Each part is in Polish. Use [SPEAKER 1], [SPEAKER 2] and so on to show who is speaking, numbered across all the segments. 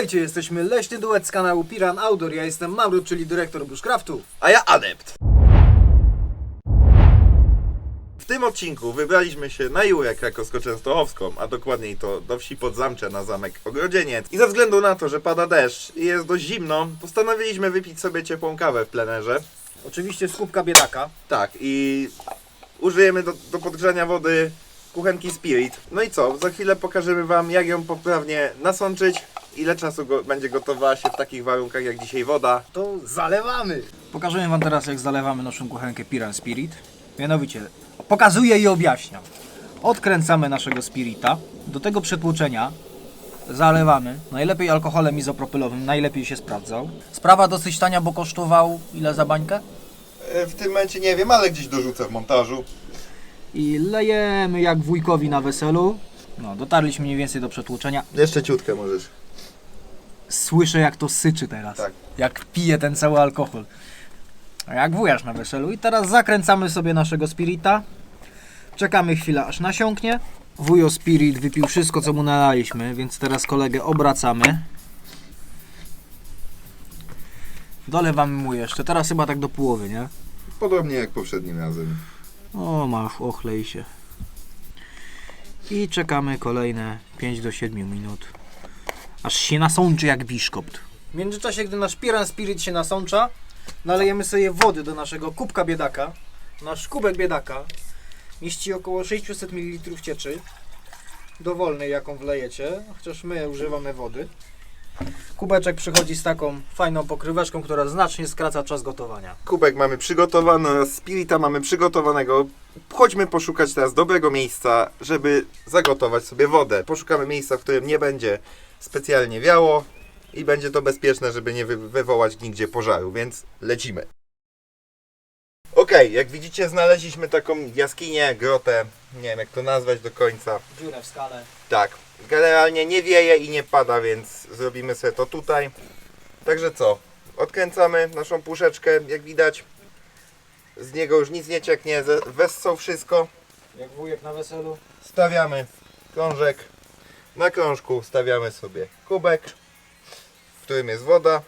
[SPEAKER 1] Witajcie, jesteśmy leśny duet z kanału Piran Outdoor. Ja jestem Mauro, czyli dyrektor Bushcraftu.
[SPEAKER 2] a ja adept. W tym odcinku wybraliśmy się na Jurę Krakowsko-Częstochowską, a dokładniej to do wsi Podzamcze na zamek Ogrodzieniec. I ze względu na to, że pada deszcz i jest dość zimno, postanowiliśmy wypić sobie ciepłą kawę w plenerze.
[SPEAKER 1] Oczywiście z kubka biedaka.
[SPEAKER 2] Tak, i użyjemy do, do podgrzania wody kuchenki Spirit. No i co, za chwilę pokażemy Wam, jak ją poprawnie nasączyć, ile czasu go, będzie gotowała się w takich warunkach jak dzisiaj woda.
[SPEAKER 1] To zalewamy. Pokażemy Wam teraz, jak zalewamy naszą kuchenkę Piran Spirit. Mianowicie, pokazuję i objaśniam. Odkręcamy naszego spirita. Do tego przetłoczenia zalewamy. Najlepiej alkoholem izopropylowym, najlepiej się sprawdzał. Sprawa dosyć tania, bo kosztował ile za bańkę?
[SPEAKER 2] E, W tym momencie nie wiem, ale gdzieś dorzucę w montażu.
[SPEAKER 1] I lejemy jak wujkowi na weselu. No, dotarliśmy mniej więcej do przetłoczenia.
[SPEAKER 2] Jeszcze ciutkę możesz.
[SPEAKER 1] Słyszę jak to syczy teraz.
[SPEAKER 2] Tak.
[SPEAKER 1] Jak pije ten cały alkohol. A Jak wujasz na weselu. I teraz zakręcamy sobie naszego spirita. Czekamy chwilę aż nasiąknie. Wujo spirit wypił wszystko co mu nalaliśmy, więc teraz kolegę obracamy. Dolewamy mu jeszcze. Teraz chyba tak do połowy, nie?
[SPEAKER 2] Podobnie jak poprzednim razem.
[SPEAKER 1] O, masz, ochlej się. I czekamy kolejne 5 do 7 minut. Aż się nasączy jak biszkopt. W międzyczasie, gdy nasz Piran Spirit się nasącza, nalejemy sobie wody do naszego kubka biedaka. Nasz kubek biedaka mieści około 600 ml cieczy. Dowolnej, jaką wlejecie, chociaż my używamy wody. Kubeczek przychodzi z taką fajną pokryweczką, która znacznie skraca czas gotowania.
[SPEAKER 2] Kubek mamy przygotowany, oraz spirita mamy przygotowanego. Chodźmy poszukać teraz dobrego miejsca, żeby zagotować sobie wodę. Poszukamy miejsca, w którym nie będzie specjalnie wiało i będzie to bezpieczne, żeby nie wy wywołać nigdzie pożaru, więc lecimy. Okej, jak widzicie znaleźliśmy taką jaskinię, grotę, nie wiem jak to nazwać do końca.
[SPEAKER 1] Dziurę w skale.
[SPEAKER 2] Tak, generalnie nie wieje i nie pada, więc zrobimy sobie to tutaj. Także co? Odkręcamy naszą puszeczkę, jak widać. Z niego już nic nie cieknie, wessą wszystko.
[SPEAKER 1] Jak wujek na weselu.
[SPEAKER 2] Stawiamy krążek. Na krążku stawiamy sobie kubek, w którym jest woda.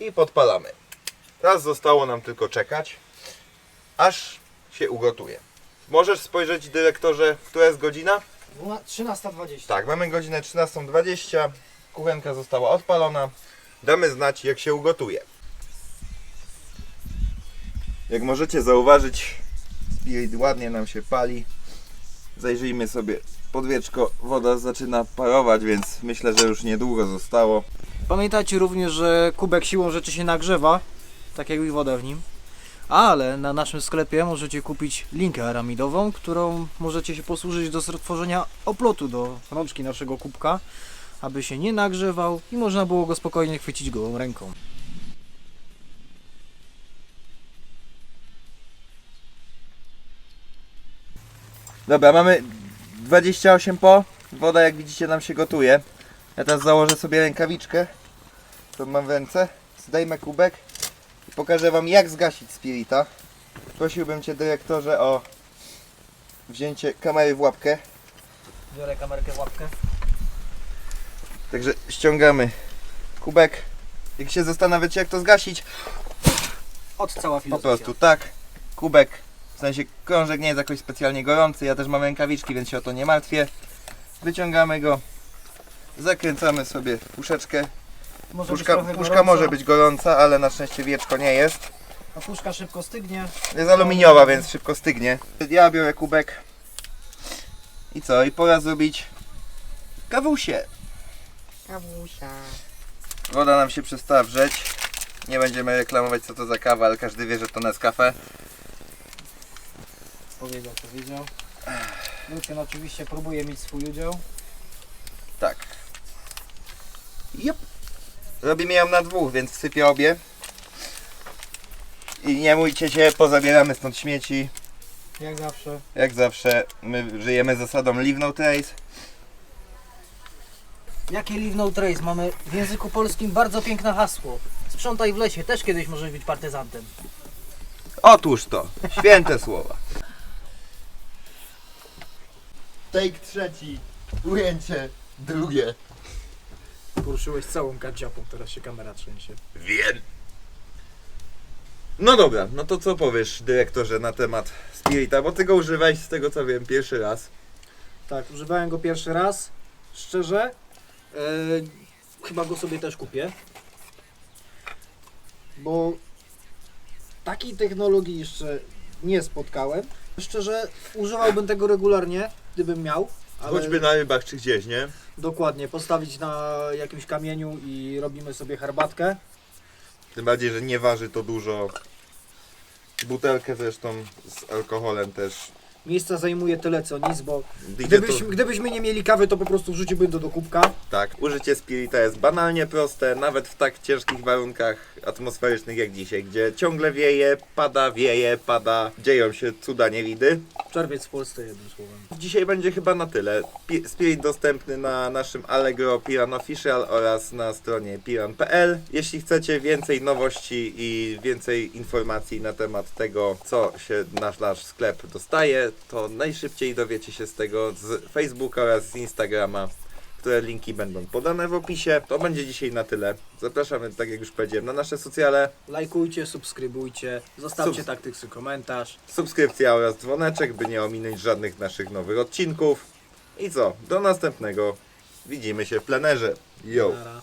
[SPEAKER 2] I podpalamy. Teraz zostało nam tylko czekać, aż się ugotuje. Możesz spojrzeć, dyrektorze, która jest godzina?
[SPEAKER 1] 13.20.
[SPEAKER 2] Tak, mamy godzinę 13.20. Kuchenka została odpalona. Damy znać, jak się ugotuje. Jak możecie zauważyć, spirit ładnie nam się pali. Zajrzyjmy sobie pod wieczko. Woda zaczyna parować, więc myślę, że już niedługo zostało.
[SPEAKER 1] Pamiętajcie również, że kubek siłą rzeczy się nagrzewa, tak jak i woda w nim. Ale na naszym sklepie możecie kupić linkę aramidową, którą możecie się posłużyć do stworzenia oplotu do rączki naszego kubka, aby się nie nagrzewał i można było go spokojnie chwycić gołą ręką.
[SPEAKER 2] Dobra, mamy 28 po. Woda, jak widzicie, nam się gotuje. Ja teraz założę sobie rękawiczkę, którą mam w ręce. Zdejmę kubek i pokażę Wam, jak zgasić spirita. Prosiłbym Cię, dyrektorze, o wzięcie kamery w łapkę.
[SPEAKER 1] Biorę kamerkę w łapkę.
[SPEAKER 2] Także ściągamy kubek. Jak się zastanawiacie, jak to zgasić,
[SPEAKER 1] Od cała
[SPEAKER 2] po
[SPEAKER 1] filozofia.
[SPEAKER 2] prostu tak. Kubek, w sensie krążek nie jest jakoś specjalnie gorący. Ja też mam rękawiczki, więc się o to nie martwię. Wyciągamy go. Zakręcamy sobie puszeczkę.
[SPEAKER 1] Może
[SPEAKER 2] Puszka, puszka może być gorąca, ale na szczęście wieczko nie jest.
[SPEAKER 1] A puszka szybko stygnie.
[SPEAKER 2] Jest aluminiowa, więc szybko stygnie. Ja biorę kubek. I co? I pora zrobić kawusie.
[SPEAKER 3] Kawusia.
[SPEAKER 2] Woda nam się przestała wrzeć. Nie będziemy reklamować co to za kawa, ale każdy wie, że to Nescafe.
[SPEAKER 1] Powiedział, powiedział. Lucian oczywiście próbuje mieć swój udział.
[SPEAKER 2] Tak. Yep. Robimy ją na dwóch, więc wsypię obie. I nie mójcie się, pozabieramy stąd śmieci.
[SPEAKER 1] Jak zawsze.
[SPEAKER 2] Jak zawsze, my żyjemy zasadą leave no trace.
[SPEAKER 1] Jakie Leave No Trace? Mamy w języku polskim bardzo piękne hasło. Sprzątaj w lesie, też kiedyś możesz być partyzantem.
[SPEAKER 2] Otóż to, święte słowa.
[SPEAKER 3] Take trzeci. Ujęcie drugie.
[SPEAKER 1] poruszyłeś całą kadziapą, teraz się kamera trzęsie.
[SPEAKER 2] Wiem. No dobra, no to co powiesz dyrektorze na temat Spirita, bo ty go używałeś z tego co wiem pierwszy raz.
[SPEAKER 1] Tak, używałem go pierwszy raz. Szczerze, e, chyba go sobie też kupię. Bo takiej technologii jeszcze nie spotkałem. Szczerze, używałbym tego regularnie, gdybym miał. Ale
[SPEAKER 2] Choćby na rybach czy gdzieś, nie?
[SPEAKER 1] Dokładnie, postawić na jakimś kamieniu i robimy sobie herbatkę.
[SPEAKER 2] Tym bardziej, że nie waży to dużo. Butelkę zresztą z alkoholem też.
[SPEAKER 1] Miejsca zajmuje tyle co nic, bo
[SPEAKER 2] Idzie
[SPEAKER 1] gdybyśmy,
[SPEAKER 2] to,
[SPEAKER 1] gdybyśmy nie mieli kawy, to po prostu wrzuciłbym to do kubka.
[SPEAKER 2] tak, użycie Spirita jest banalnie proste, nawet w tak ciężkich warunkach atmosferycznych jak dzisiaj, gdzie ciągle wieje, pada, wieje, pada, dzieją się cuda niewidy.
[SPEAKER 1] Czerwiec w Polsce jednym słowem.
[SPEAKER 2] Dzisiaj będzie chyba na tyle. Pi- Spirit dostępny na naszym Allegro Piran Official oraz na stronie piran.pl. Jeśli chcecie więcej nowości i więcej informacji na temat tego, co się nasz, nasz sklep dostaje, to najszybciej dowiecie się z tego z Facebooka oraz z Instagrama, które linki będą podane w opisie. To będzie dzisiaj na tyle. Zapraszamy, tak jak już powiedziałem, na nasze socjale.
[SPEAKER 1] Lajkujcie, subskrybujcie, zostawcie
[SPEAKER 2] Subs-
[SPEAKER 1] taktyksy komentarz.
[SPEAKER 2] Subskrypcja oraz dzwoneczek, by nie ominąć żadnych naszych nowych odcinków. I co? Do następnego. Widzimy się w plenerze. Yo!
[SPEAKER 1] Nara.